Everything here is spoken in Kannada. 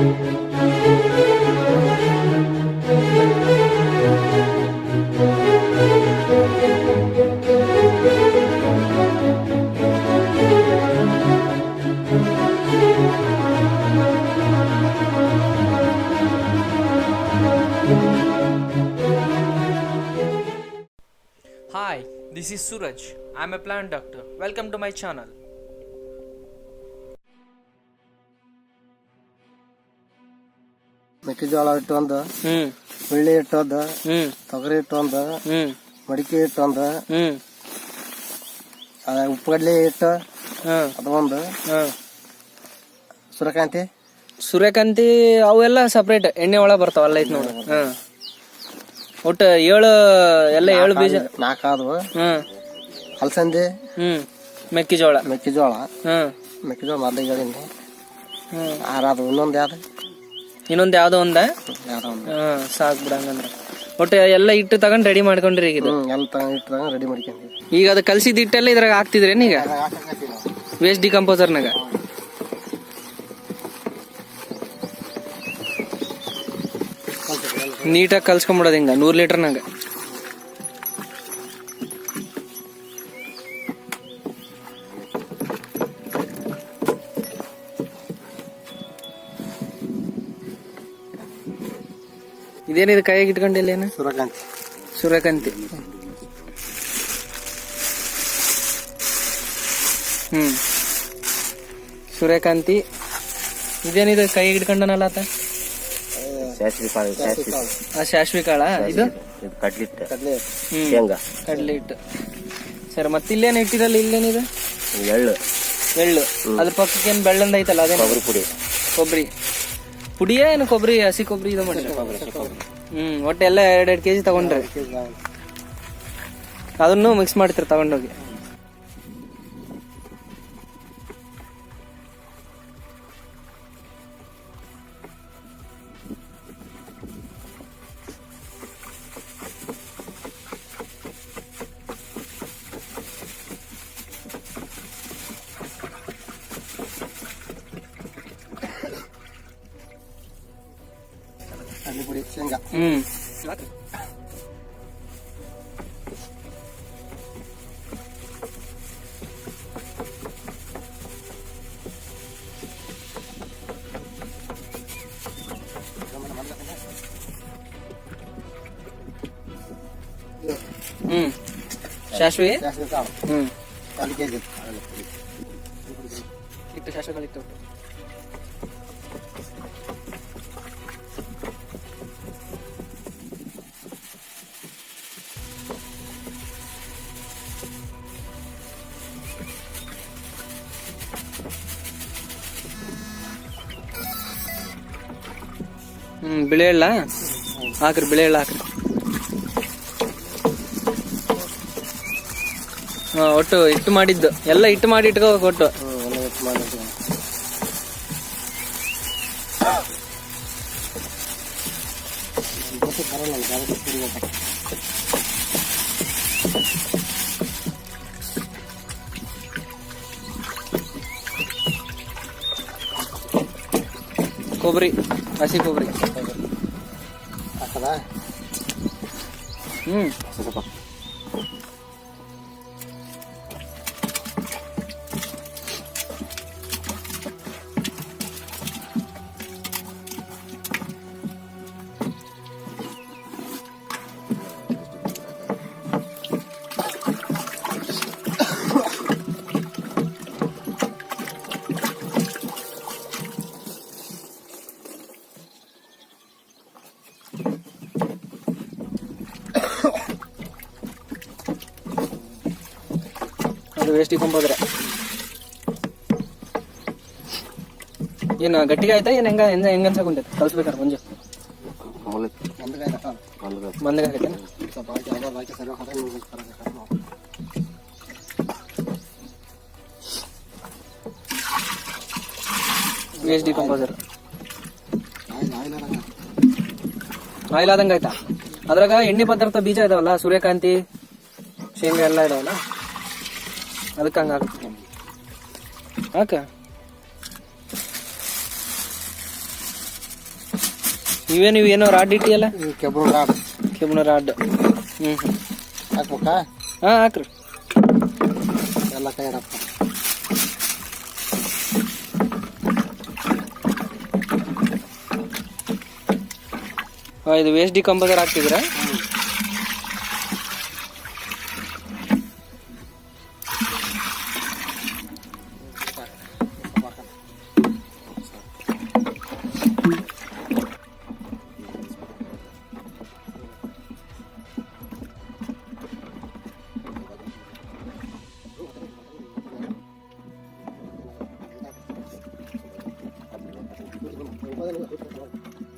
Hi, this is Suraj. I'm a plant doctor. Welcome to my channel. ಮೆಕ್ಕೆಜೋಳ ಇಟ್ಟು ಒಂದು ಬೆಳ್ಳಿ ಹ್ಮ್. ತೊಗರಿ ಇಟ್ಟು ಒಂದು ಹ್ಮ್. ಮಡಿಕೆ ಹಿಟ್ಟು ಒಂದು ಉಪ್ಪಡ್ಲಿ ಆ, ಉಪ್ಪುಗಡ್ಲೆ ಹಿಟ್ಟು ಹ್ಮ್ ಅದು ಒಂದು ಹ್ಮ್ ಸೂರ್ಯಕಾಂತಿ? ಸೂರ್ಯಕಾಂತಿ ಅವೆಲ್ಲ ಸಪ್ರೇಟ್ ಎಣ್ಣೆ ಒಳಗೆ ಬರ್ತಾವ ಎಲ್ಲ ಐತ್ ನೋಡಿ. ಒಟ್ಟು ಏಳು ಎಲ್ಲ ಏಳು ಬೀಜ. ನಾಲ್ಕು ಆದವು. ಅಲಸಂದಿ? ಹ್ಮ್. ಮೆಕ್ಕೆಜೋಳ. ಮೆಕ್ಕೆಜೋಳ. ಹ್ಮ್ ಮೆಕ್ಕೆಜೋಳ ಮೊದಲಿಗೆ ಹೇಳಿನಿ. ಹ್ಮ್. ಆರು ಅದು ಇನ್ನೊಂದು ಯಾವ್ದು? ಇನ್ನೊಂದ್ ಯಾವ್ದೋ ಒಂದ? ಸಾಕ್ ಬಿಡಂಗಂದ್ರ ಒಟ್ಟು ಎಲ್ಲ ಇಟ್ಟು ತಗೊಂಡ್ ರೆಡಿ ಮಾಡ್ಕೊಂಡ್ರಿ ಈಗ ಇದು. ಎಲ್ಲ ತಗೊಂಡು ಇಟ್ಟು ರೆಡಿ ಮಾಡ್ಕೊಂಡ್ವಿ. ಈಗ ಅದು ಕಲ್ಸಿದ ಹಿಟ್ಟೆಲ್ಲ ಇದ್ರಾಗ ಹಾಕ್ತಿದ್ರೇನು ಈಗ? ವೇಸ್ಟ್ ಡಿಕಂಪೋಸರ್ನಾಗ ನೀಟಾಗಿ ಕಲ್ಸ್ಕೊಂಬಿಡೋದು ಹಿಂಗ ನೂರು ಲೀಟರ್ನಾಗ ಇದೇನಿದು ಕೈಯಾಗ ಇಟ್ಕೊಂಡಿಲ್ಲ ಏನು? ಸೂರ್ಯಕಾಂತಿ. ಸೂರ್ಯಕಾಂತಿ. ಹ್ಮ್. ಸೂರ್ಯಕಾಂತಿ. ಇದೇನಿದೆ ಕೈಯಾಗಿ ಇಟ್ಕೊಂಡನಲ್ಲ ಆತ? ಸಾಸಿವೆ ಕಾಳು ಸಾಸಿವೆ ಆ ಶಾಶ್ವಿ ಕಾಳ ಇದು? ಕಡಲೆ. ಶೇಂಗಾ. ಕಡ್ಲೆ ಹಿಟ್ಟು ಸರಿ ಮತ್ತೆ ಇಲ್ಲೇನು ಇಟ್ಟಿರಲ್ಲ ಇಲ್ಲೇನಿದೆ ಎಳ್ಳು. ಎಳ್ಳು ಅದ್ರ ಪಕ್ಕಕ್ಕೆ ಏನು ಬೆಳ್ಳಂದ ಐತಲ್ಲ ಅದೇ ಕೊಬ್ಬರಿ ಪುಡಿ. ಕೊಬ್ಬರಿ. ಪುಡಿಯೇ ಏನು ಕೊಬ್ಬರಿ, ಹಸಿ ಕೊಬ್ಬರಿ ಇದು ಮಾಡಿ ಹ್ಮ್ ಒಟ್ಟೆಲ್ಲ ಎಲ್ಲ ಎರಡೆರಡು ಕೆಜಿ ತಗೊಂಡ್ರಿ. ಅದನ್ನು ಮಿಕ್ಸ್ ಮಾಡ್ತೀರಿ ತಗೊಂಡೋಗಿ. ಕಡಲೆ ಪುಡಿ ಶೇಂಗಾ ಹ್ಮ್ ಹ್ಮ್ ಶಾಶ್ವಿ ಸಾಸಿವೆ ಕಾಳು ಹ್ಮ್ ಒಂದು ಕೆ ಜಿ ಇಟ್ಟು ಶಾಶ್ವಗಳಿಟ್ಟು ಹ್ಮ್, ಬಿಳಿ ಎಳ್ಳ? ಹಾಕ್ರಿ, ಬಿಳಿ ಎಳ್ಳ ಹಾಕ್ರಿ. ಹಾ, ಒಟ್ಟು ಇಟ್ಟು ಮಾಡಿದ್ದು. ಎಲ್ಲ ಇಟ್ಟು ಮಾಡಿ ಇಟ್ಕೋ ಒಟ್ಟು. ಬರಲ್ಲ ಕೊಬ್ಬರಿ ಹಸಿ ಕೊಬ್ಬರಿ. ಹಾಕದ ಹ್ಞೂ ಸ್ವಲ್ಪ ಅದು ವೇಸ್ಟ್ ಕೊಂಬೋದ್ರೆ. ಏನು, ಗಟ್ಟಿಗೆ ಆಯ್ತಾ? ಏನ್, ಹೆಂಗ ಹೆಂಗ ಹೆಂಗ ಅನ್ಸಕೊಂತೈತೆ ಕಲ್ಸ್ಬೇಕಾರೆ ಮುಂಜೆ. ವೇಸ್ಟ್ ಡಿಕಂಪೋಸರ್ ಆಯ್ತು ಆಯ್ತು ಆಯಿಲ್ ಆದಂಗ ಆಯ್ತಾ ಅದ್ರಾಗ ಎಣ್ಣೆ ಪದಾರ್ಥ ಬೀಜ ಇದಾವಲ್ಲ, ಸೂರ್ಯಕಾಂತಿ, ಶೇಂಗಾ ಎಲ್ಲ ಇದಾವಲ್ಲ? ಅದಕ್ಕೆ ಹಾಕ ನಿವೇ ನೀ ಏನೋ ರಾಡ್ ಇಟ್ಟಿಯಲ್ಲ? ಕೆಬ್ಬು ರಾಡ್. ಕೆಬ್ಬಣ ರಾಡ್. ಹ್ಞೂ ಹ್ಮ್. ಹಾಕ್ಬೇಕಾ? ಹಾಂ ಹಾಕ್ರಿ. ಎಲ್ಲ ಕೈ ಇಡಪ್ಪ ಹಾ, ಇದು ವೇಸ್ಟ್ ಡಿಕಂಪೋಸರ್ ಹಾಕ್ತಿದ್ರ 我家龙眼了